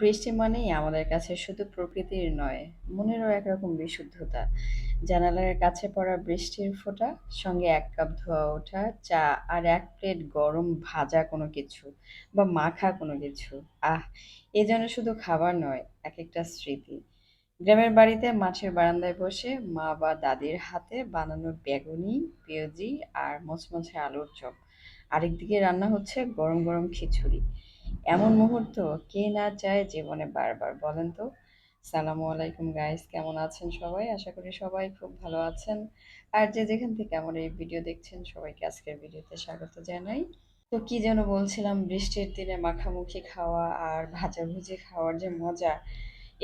বৃষ্টি মানেই আমাদের কাছে শুধু প্রকৃতির নয়, মনেরও একরকম বিশুদ্ধতা। জানালার কাছে পড়া বৃষ্টির ফোঁটা, সঙ্গে এক কাপ ধোয়া ওঠা চা আর এক প্লেট গরম ভাজা কোনো কিছু বা মাখা কোনো কিছু। আহ! এ যেন শুধু খাবার নয়, এক একটা স্মৃতি। গ্রামের বাড়িতে মাঠের বারান্দায় বসে মা বা দাদির হাতে বানানো বেগুনি, পেঁয়াজি আর মচমচে আলুর চপ। আরেকদিকে রান্না হচ্ছে গরম গরম খিচুড়ি। এমন মুহূর্ত কে না চায় জীবনে বারবার, বলেন তো? সালামু আলাইকুম গাইস কেমন আছেন সবাই? আশা করি সবাই খুব ভালো আছেন। আর যে যেখান থেকে আমার এই ভিডিও দেখছেন, সবাইকে আজকের ভিডিওতে স্বাগত জানাই। তো কি যেন বলছিলাম, বৃষ্টির দিনে মাখামাখি খাওয়া আর ভাজাভুজি খাওয়ার যে মজা,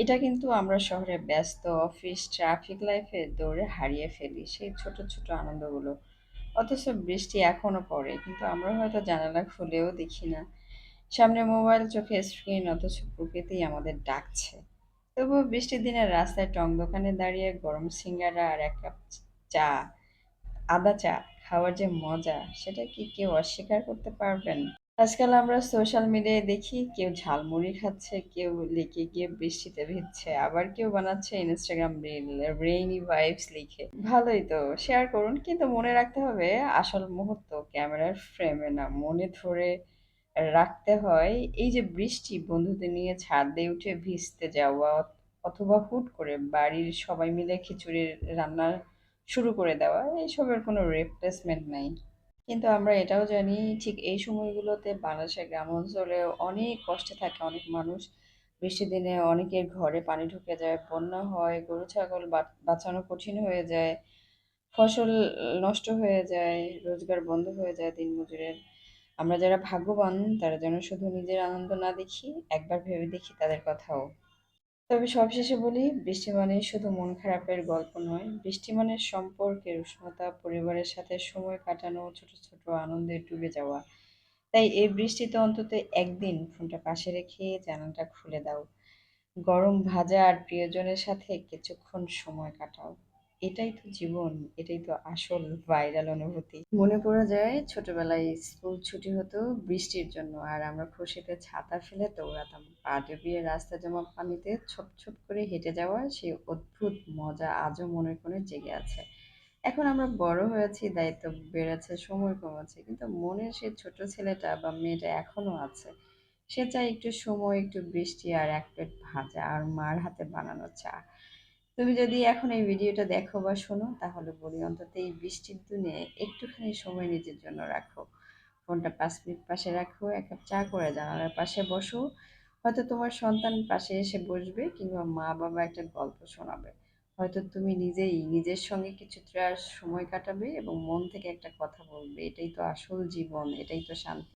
এটা কিন্তু আমরা শহরে ব্যস্ত অফিস ট্রাফিক লাইফে দৌড়ে হারিয়ে ফেলি সেই ছোট ছোট আনন্দগুলো অথচ বৃষ্টি এখনও পড়ে, কিন্তু আমরা হয়তো জানালা খুলেও দেখি না সামনে মোবাইল চোখে স্ক্রিন অথচ প্রকৃতি আমাদের ডাকছে। তবুও বৃষ্টির দিনে রাস্তায় টং দোকানে দাঁড়িয়ে গরম সিঙ্গারা আর এক কাপ চা, আদা চা খাওয়ার যে মজা, সেটা কি কেউ অস্বীকার করতে পারবেন? আজকাল আমরা সোশ্যাল মিডিয়ায় দেখি কেউ ঝালমুড়ি খাচ্ছে, কেউ লিখে গিয়ে বৃষ্টিতে ভিজছে, আবার কেউ বানাচ্ছে ইনস্টাগ্রাম রিল রেইনি ভাইবস লিখে। ভালোই তো শেয়ার করুন, কিন্তু মনে রাখতে হবে আসল মুহূর্ত ক্যামেরার ফ্রেমে না, মনে ধরে রাখতে হয়। এই যে বৃষ্টি, বন্ধুদের নিয়ে ছাদে উঠে ভিজতে যাওয়া অথবা হুট করে বাড়ির সবাই মিলে খিচুড়ির রান্না শুরু করে দেওয়া, এইসবের কোনো রিপ্লেসমেন্ট নাই। কিন্তু আমরা এটাও জানি, ঠিক এই সময়গুলোতে বাংলাদেশের গ্রাম অঞ্চলে অনেক কষ্টে থাকে অনেক মানুষ। বৃষ্টির দিনে অনেকের ঘরে পানি ঢুকে যায়, বন্যা হয়, গরু, ছাগল বাঁচানো কঠিন হয়ে যায়, ফসল নষ্ট হয়ে যায়, রোজগার বন্ধ হয়ে যায় দিনমজুরের। আমরা যারা ভাগ্যবান, তারা যেন শুধু নিজের আনন্দ না দেখি, একবার ভেবে দেখি তাদের কথাও। তবে সবশেষে বলি, বৃষ্টি মানে শুধু মন খারাপের গল্প নয়, বৃষ্টি মানে সম্পর্কের উষ্ণতা, পরিবারের সাথে সময় কাটানো, ছোট ছোট আনন্দে ডুবে যাওয়া। তাই এই বৃষ্টিতে অন্তত একদিন ফোনটা পাশে রেখে জানালাটা খুলে দাও। গরম ভাজা আর প্রিয়জনের সাথে কিছুক্ষণ সময় কাটাও। এটাই তো জীবন, এটাই তো আসল ভাইরাল অনুভূতি। মনে পড়ে যায়, ছোটবেলায় স্কুল ছুটি হতো বৃষ্টির জন্য, আর আমরা খুশিতে ছাতা ফেলে দৌড়াতাম। পা ডুবিয়ে রাস্তা জমা পানিতে ছোপ ছোপ করে হেঁটে যাওয়া সেই অদ্ভুত মজা আজও মনের কোণে জেগে আছে। এখন আমরা বড় হয়েছি, দায়িত্ব বেড়েছে, সময় কমেছে, কিন্তু মনের সে ছোট ছেলেটা বা মেয়েটা এখনও আছে। সে চায় একটু সময়, একটু বৃষ্টি আর এক প্লেট ভাজা আর মার হাতে বানানো চা। তুমি যদি এখন এই ভিডিওটা দেখো বা শোনো, তাহলে বলি অন্তত এই বৃষ্টির দিনে একটুখানি সময় নিজের জন্য রাখো। ফোনটা পাঁচ মিনিট পাশে রাখো, এক কাপ চা করে জানালার পাশে বসো। হয়তো তোমার সন্তান পাশে এসে বসবে কিংবা মা বাবা একটা গল্প শোনাবে। হয়তো তুমি নিজেই নিজের সঙ্গে কিছুটা সময় কাটাবে এবং মন থেকে একটা কথা বলবে। এটাই তো আসল জীবন, এটাই তো শান্তি।